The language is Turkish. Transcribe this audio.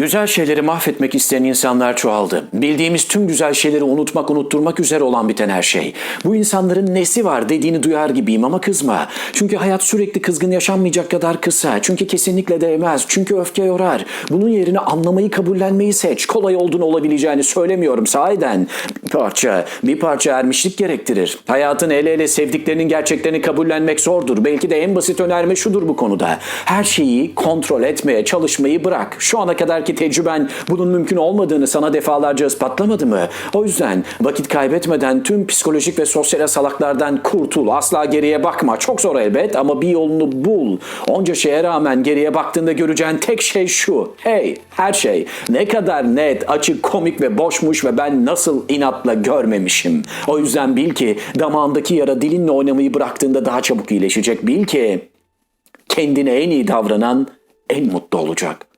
Güzel şeyleri mahvetmek isteyen insanlar çoğaldı. Bildiğimiz tüm güzel şeyleri unutmak, unutturmak üzere olan biten her şey. Bu insanların nesi var dediğini duyar gibiyim ama kızma. Çünkü hayat sürekli kızgın yaşanmayacak kadar kısa. Çünkü kesinlikle değmez. Çünkü öfke yorar. Bunun yerine anlamayı, kabullenmeyi seç. Kolay olduğunu olabileceğini söylemiyorum sahiden. Bir parça, bir parça ermişlik gerektirir. Hayatın ele ele sevdiklerinin gerçeklerini kabullenmek zordur. Belki de en basit önerme şudur bu konuda. Her şeyi kontrol etmeye çalışmayı bırak. Şu ana kadarki tecrüben bunun mümkün olmadığını sana defalarca ispatlamadı mı? O yüzden vakit kaybetmeden tüm psikolojik ve sosyal salaklardan kurtul. Asla geriye bakma. Çok zor elbet ama bir yolunu bul. Onca şeye rağmen geriye baktığında göreceğin tek şey şu. Hey, her şey ne kadar net, açık, komik ve boşmuş ve ben nasıl inatla görmemişim. O yüzden bil ki damağındaki yara dilinle oynamayı bıraktığında daha çabuk iyileşecek. Bil ki kendine en iyi davranan en mutlu olacak.